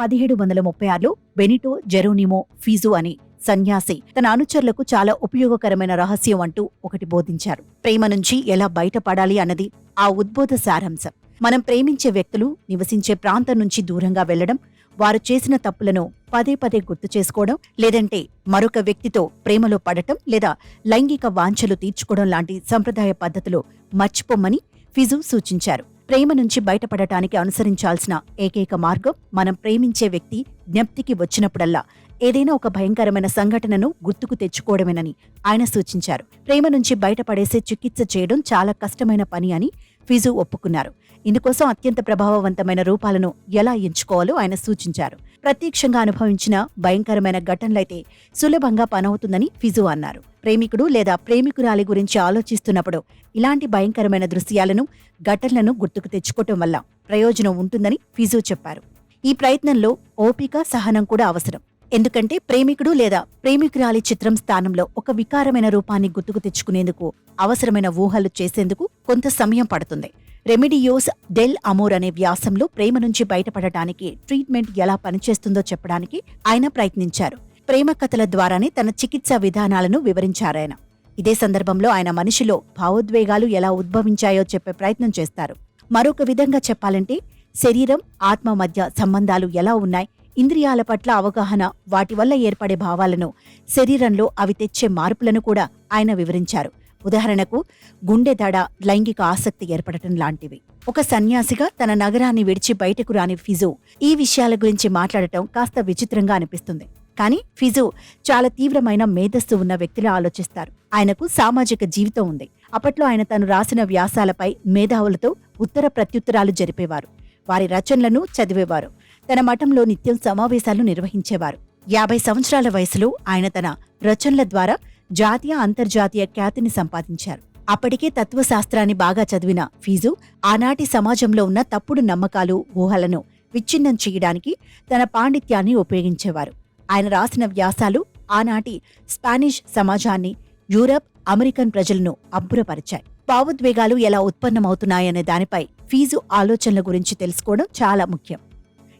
పదిహేడు వందల ముప్పై ఆరులో బెనిటో జెరోనిమో ఫీజు అని సన్యాసి తన అనుచరులకు చాలా ఉపయోగకరమైన రహస్యం అంటూ ఒకటి బోధించారు. ప్రేమ నుంచి ఎలా బయటపడాలి అన్నది ఆ ఉద్బోధ సారాంశం. మనం ప్రేమించే వ్యక్తులు నివసించే ప్రాంతం నుంచి దూరంగా వెళ్ళడం వారు చేసిన తప్పులను పదే పదే గుర్తు చేసుకోవడం లేదంటే మరొక వ్యక్తితో ప్రేమలో పడటం లేదా లైంగిక వాంఛలు తీర్చుకోవడం లాంటి సంప్రదాయ పద్ధతులు మర్చిపోమ్మని ఫిజు సూచించారు. ప్రేమ నుంచి బయటపడటానికి అనుసరించాల్సిన ఏకైక మార్గం మనం ప్రేమించే వ్యక్తి జ్ఞప్తికి వచ్చినప్పుడల్లా ఏదైనా ఒక భయంకరమైన సంఘటనను గుర్తుకు తెచ్చుకోవడమేనని ఆయన సూచించారు. ప్రేమ నుంచి బయటపడేసే చికిత్స చేయడం చాలా కష్టమైన పని అని ఫిజు ఒప్పుకున్నారు. ఇందుకోసం అత్యంత ప్రభావవంతమైన రూపాలను ఎలా ఎంచుకోవాలో ఆయన సూచించారు. ప్రత్యక్షంగా అనుభవించిన భయంకరమైన ఘటనలైతే సులభంగా పనవుతుందని ఫిజు అన్నారు. ప్రేమికుడు లేదా ప్రేమికురాలి గురించి ఆలోచిస్తున్నప్పుడు ఇలాంటి భయంకరమైన దృశ్యాలను ఘటనలను గుర్తుకు తెచ్చుకోవటం వల్ల ప్రయోజనం ఉంటుందని ఫిజు చెప్పారు. ఈ ప్రయత్నంలో ఓపిక సహనం కూడా అవసరం. ఎందుకంటే ప్రేమికుడు లేదా ప్రేమికురాలి చిత్రం స్థానంలో ఒక వికారమైన రూపాన్ని గుర్తుకు తెచ్చుకునేందుకు అవసరమైన ఊహలు చేసేందుకు కొంత సమయం పడుతుంది. రెమిడియోస్ డెల్ అమోర్ అనే వ్యాసంలో ప్రేమ నుంచి బయటపడటానికి ట్రీట్మెంట్ ఎలా పనిచేస్తుందో చెప్పడానికి ఆయన ప్రయత్నించారు. ప్రేమ కథల ద్వారానే తన చికిత్సా విధానాలను వివరించారాయన. ఇదే సందర్భంలో ఆయన మనిషిలో భావోద్వేగాలు ఎలా ఉద్భవించాయో చెప్పే ప్రయత్నం చేస్తారు. మరొక విధంగా చెప్పాలంటే శరీరం ఆత్మ మధ్య సంబంధాలు ఎలా ఉన్నాయి? ఇంద్రియాల పట్ల అవగాహన వాటి వల్ల ఏర్పడే భావాలను శరీరంలో అవి తెచ్చే మార్పులను కూడా ఆయన వివరించారు. ఉదాహరణకు గుండె దడ లైంగిక ఆసక్తి ఏర్పడటం లాంటివి. ఒక సన్యాసిగా తన నగరాన్ని విడిచి బయటకు రాని ఫిజు ఈ విషయాల గురించి మాట్లాడటం కాస్త విచిత్రంగా అనిపిస్తుంది. కానీ ఫిజు చాలా తీవ్రమైన మేధస్సు ఉన్న వ్యక్తిలా ఆలోచిస్తారు. ఆయనకు సామాజిక జీవితం ఉంది. అప్పట్లో ఆయన తను రాసిన వ్యాసాలపై మేధావులతో ఉత్తర ప్రత్యుత్తరాలు జరిపేవారు. వారి రచనలను చదివేవారు. తన మఠంలో నిత్యం సమావేశాలు నిర్వహించేవారు. యాభై సంవత్సరాల వయసులో ఆయన తన రచనల ద్వారా జాతీయ అంతర్జాతీయ ఖ్యాతిని సంపాదించారు. అప్పటికే తత్వశాస్త్రాన్ని బాగా చదివిన ఫీజు ఆనాటి సమాజంలో ఉన్న తప్పుడు నమ్మకాలు ఊహలను విచ్ఛిన్నం చేయడానికి తన పాండిత్యాన్ని ఉపయోగించేవారు. ఆయన రాసిన వ్యాసాలు ఆనాటి స్పానిష్ సమాజాన్ని యూరప్ అమెరికన్ ప్రజలను అబ్బురపరిచాయి. భావోద్వేగాలు ఎలా ఉత్పన్నమవుతున్నాయనే దానిపై ఫీజు ఆలోచనల గురించి తెలుసుకోవడం చాలా ముఖ్యం.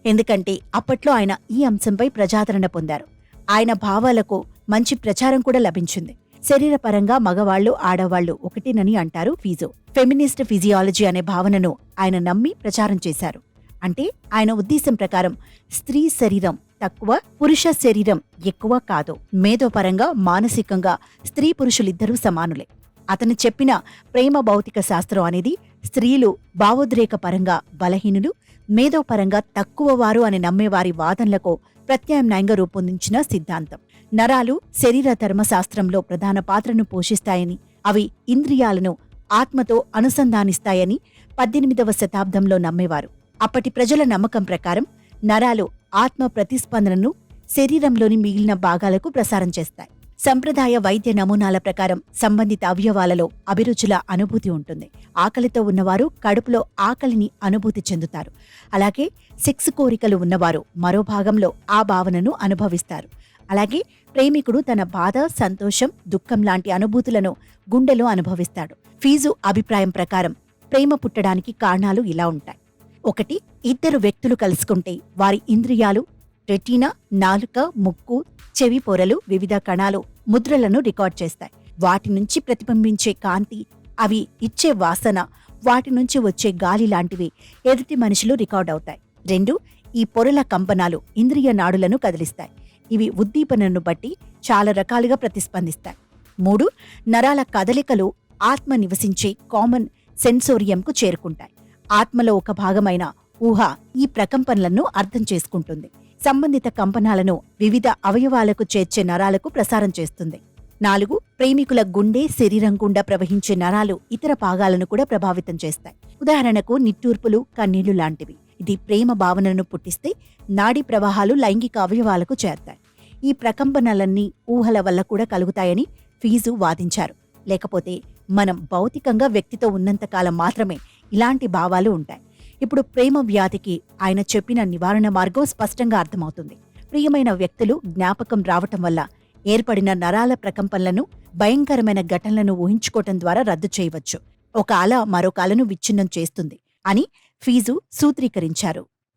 ఎందుకంటే అప్పట్లో ఆయన ఈ అంశంపై ప్రజాదరణ పొందారు. ఆయన భావాలకు మంచి ప్రచారం కూడా లభించింది. శరీరపరంగా మగవాళ్ళు ఆడవాళ్ళు ఒకటేనని అంటారు ఫీజో. ఫెమినిస్ట్ ఫిజియాలజీ అనే భావనను ఆయన నమ్మి ప్రచారం చేశారు. అంటే ఆయన ఉద్దేశం ప్రకారం స్త్రీ శరీరం తక్కువ పురుష శరీరం ఎక్కువ కాదు. మేధోపరంగా మానసికంగా స్త్రీ పురుషులిద్దరూ సమానులే. అతను చెప్పిన ప్రేమ భౌతిక శాస్త్రం అనేది స్త్రీలు భావోద్రేక పరంగా బలహీనులు మేధోపరంగా తక్కువ వారు అని నమ్మేవారి వాదనలకు ప్రత్యామ్నాయంగా రూపొందించిన సిద్ధాంతం. నరాలు శరీర ధర్మశాస్త్రంలో ప్రధాన పాత్రను పోషిస్తాయని అవి ఇంద్రియాలను ఆత్మతో అనుసంధానిస్తాయని పద్దెనిమిదవ శతాబ్దంలో నమ్మేవారు. అప్పటి ప్రజల నమ్మకం ప్రకారం నరాలు ఆత్మ ప్రతిస్పందనను శరీరంలోని మిగిలిన భాగాలకు ప్రసారం చేస్తాయి. సంప్రదాయ వైద్య నమూనాల ప్రకారం సంబంధిత అవయవాలలో అభిరుచుల అనుభూతి ఉంటుంది. ఆకలితో ఉన్నవారు కడుపులో ఆకలిని అనుభూతి చెందుతారు. అలాగే సెక్స్ కోరికలు ఉన్నవారు మరో భాగంలో ఆ భావనను అనుభవిస్తారు. అలాగే ప్రేమికుడు తన బాధ సంతోషం దుఃఖం లాంటి అనుభూతులను గుండెలో అనుభవిస్తాడు. ఫీజు అభిప్రాయం ప్రకారం ప్రేమ పుట్టడానికి కారణాలు ఇలా ఉంటాయి. ఒకటి ఇద్దరు వ్యక్తులు కలుసుకుంటే వారి ఇంద్రియాలు రెటీనా నాలుక ముక్కు చెవి పొరలు వివిధ కణాలు ముద్రలను రికార్డ్ చేస్తాయి. వాటి నుంచి ప్రతిబింబించే కాంతి అవి ఇచ్చే వాసన వాటి నుంచి వచ్చే గాలి లాంటివి ఎదుటి మనుషులు రికార్డ్ అవుతాయి. రెండు ఈ పొరల కంపనాలు ఇంద్రియ నాడులను కదిలిస్తాయి. ఇవి ఉద్దీపనను బట్టి చాలా రకాలుగా ప్రతిస్పందిస్తాయి. మూడు నరాల కదలికలు ఆత్మ నివసించే కామన్ సెన్సోరియంకు చేరుకుంటాయి. ఆత్మలో ఒక భాగమైన ఊహ ఈ ప్రకంపనలను అర్థం చేసుకుంటుంది. సంబంధిత కంపనాలను వివిధ అవయవాలకు చేర్చే నరాలకు ప్రసారం చేస్తుంది. నాలుగు ప్రేమికుల గుండె శరీరం గుండా ప్రవహించే నరాలు ఇతర భాగాలను కూడా ప్రభావితం చేస్తాయి. ఉదాహరణకు నిట్టూర్పులు కన్నీళ్ళు లాంటివి. ఇది ప్రేమ భావనను పుట్టిస్తే నాడీ ప్రవాహాలు లైంగిక అవయవాలకు చేరతాయి. ఈ ప్రకంపనలన్నీ ఊహల వల్ల కూడా కలుగుతాయని ఫీజు వాదించారు. లేకపోతే మనం భౌతికంగా వ్యక్తితో ఉన్నంతకాలం మాత్రమే ఇలాంటి భావాలు ఉంటాయి. ఇప్పుడు ప్రేమ వ్యాధికి ఆయన చెప్పిన నివారణ మార్గం స్పష్టంగా అర్థమవుతుంది. ప్రియమైన వ్యక్తులు జ్ఞాపకం రావటం వల్ల ఏర్పడిన నరాల ప్రకంపనలను భయంకరమైన ఘటనలను ఊహించుకోవటం ద్వారా రద్దు చేయవచ్చు. ఒక అల మరొక అలను విచ్ఛిన్నం చేస్తుంది అని ఫీజు సూత్రీకరించారు.